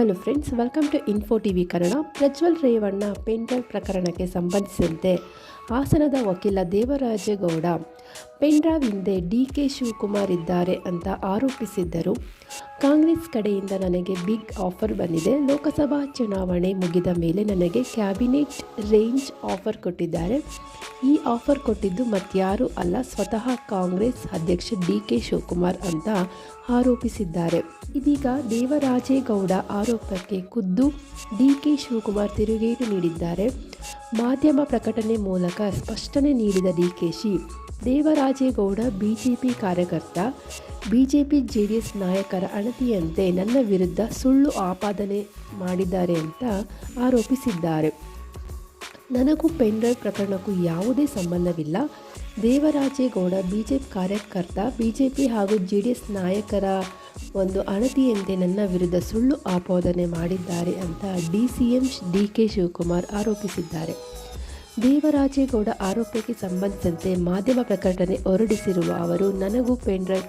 Hello friends welcome to info TV Kannada Prajwal Revanna pen drive ಪ್ರಕರಣಕ್ಕೆ ಸಂಬಂಧಿಸಿದಂತೆ ಹಾಸನದ ವಕೀಲ ದೇವರಾಜೇಗೌಡ. ಪೆಂಡ್ರಾವಿಂದೆ ಡಿ ಕೆ ಶಿವಕುಮಾರ್ ಇದ್ದಾರೆ ಅಂತ ಆರೋಪಿಸಿದ್ದರು. ಕಾಂಗ್ರೆಸ್ ಕಡೆಯಿಂದ ನನಗೆ ಬಿಗ್ ಆಫರ್ ಬಂದಿದೆ. ಲೋಕಸಭಾ ಚುನಾವಣೆ ಮುಗಿದ ಮೇಲೆ ನನಗೆ ಕ್ಯಾಬಿನೆಟ್ ರೇಂಜ್ ಆಫರ್ ಕೊಟ್ಟಿದ್ದಾರೆ. ಈ ಆಫರ್ ಕೊಟ್ಟಿದ್ದು ಮತ್ಯಾರೂ ಅಲ್ಲ, ಸ್ವತಃ ಕಾಂಗ್ರೆಸ್ ಅಧ್ಯಕ್ಷ ಡಿ ಕೆ ಶಿವಕುಮಾರ್ ಅಂತ ಆರೋಪಿಸಿದ್ದಾರೆ. ಇದೀಗ ದೇವರಾಜೇಗೌಡ ಆರೋಪಕ್ಕೆ ಖುದ್ದು ಡಿ ಕೆ ಶಿವಕುಮಾರ್ ತಿರುಗೇಟು ನೀಡಿದ್ದಾರೆ. ಮಾಧ್ಯಮ ಪ್ರಕಟಣೆ ಮೂಲಕ ಸ್ಪಷ್ಟನೆ ನೀಡಿದ ಡಿಕೆಶಿ ದೇವರಾಜೇಗೌಡ, ಬಿಜೆಪಿ ಕಾರ್ಯಕರ್ತ, ಬಿಜೆಪಿ ಜೆಡಿಎಸ್ ನಾಯಕರ ಅಣತಿಯಂತೆ ನನ್ನ ವಿರುದ್ಧ ಸುಳ್ಳು ಆಪಾದನೆ ಮಾಡಿದ್ದಾರೆ ಅಂತ ಆರೋಪಿಸಿದ್ದಾರೆ. ನನಗೂ ಪೆನ್ಡ್ರೈವ್ ಪ್ರಕರಣಕ್ಕೂ ಯಾವುದೇ ಸಂಬಂಧವಿಲ್ಲ. ದೇವರಾಜೇಗೌಡ, ಬಿಜೆಪಿ ಕಾರ್ಯಕರ್ತ, ಬಿಜೆಪಿ ಹಾಗೂ ಜೆ ಡಿ ಎಸ್ ನಾಯಕರ ಒಂದು ಅಣತಿಯಂತೆ ನನ್ನ ವಿರುದ್ಧ ಸುಳ್ಳು ಆಪಾದನೆ ಮಾಡಿದ್ದಾರೆ ಅಂತ D C M D K Shivakumar ಆರೋಪಿಸಿದ್ದಾರೆ. ದೇವರಾಜೇಗೌಡ ಆರೋಪಕ್ಕೆ ಸಂಬಂಧಿಸಿದಂತೆ ಮಾಧ್ಯಮ ಪ್ರಕಟಣೆ ಹೊರಡಿಸಿರುವ ಅವರು, ನನಗೂ ಪೆನ್ಡ್ರೈವ್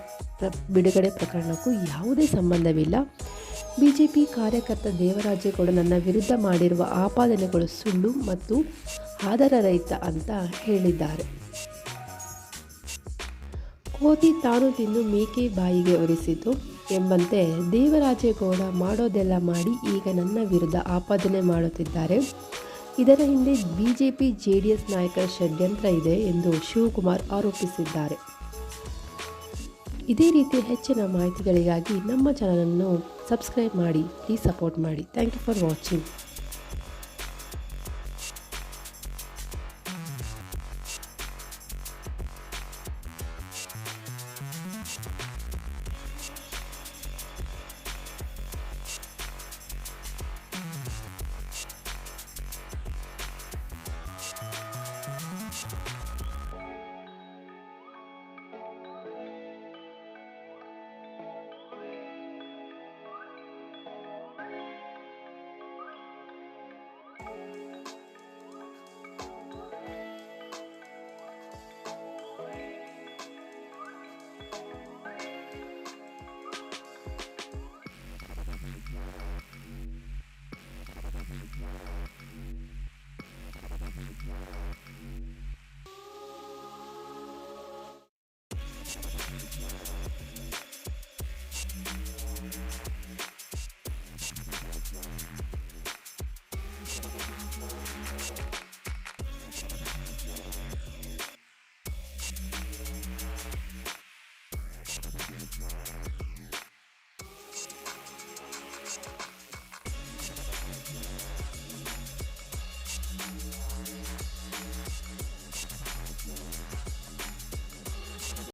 ಬಿಡುಗಡೆ ಪ್ರಕರಣಕ್ಕೂ ಯಾವುದೇ ಸಂಬಂಧವಿಲ್ಲ. ಬಿಜೆಪಿ ಕಾರ್ಯಕರ್ತ ದೇವರಾಜೇಗೌಡ ನನ್ನ ವಿರುದ್ಧ ಮಾಡಿರುವ ಆಪಾದನೆಗಳು ಸುಳ್ಳು ಮತ್ತು ಆಧಾರರಹಿತ ಅಂತ ಹೇಳಿದ್ದಾರೆ. ಕೋತಿ ತಾನು ತಿಂದು ಮೇಕೆ ಬಾಯಿಗೆ ಒರೆಸಿತು ಎಂಬಂತೆ ದೇವರಾಜೇಗೌಡ ಮಾಡೋದೆಲ್ಲ ಮಾಡಿ ಈಗ ನನ್ನ ವಿರುದ್ಧ ಆಪಾದನೆ ಮಾಡುತ್ತಿದ್ದಾರೆ. ಇದರ ಹಿಂದೆ ಬಿಜೆಪಿ ಎಸ್ ನಾಯಕರ ಷಡ್ಯಂತ್ರ ಇದೆ ಎಂದು ಶಿವಕುಮಾರ್ ಆರೋಪಿಸಿದ್ದಾರೆ. ಇದೇ ರೀತಿ ಹೆಚ್ಚಿನ ಮಾಹಿತಿಗಳಿಗಾಗಿ ನಮ್ಮ ಚಾನಲನ್ನು ಸಬ್ಸ್ಕ್ರೈಬ್ ಮಾಡಿ ಪ್ಲೀಸ್ ಸಪೋರ್ಟ್ ಮಾಡಿ. Thank you for watching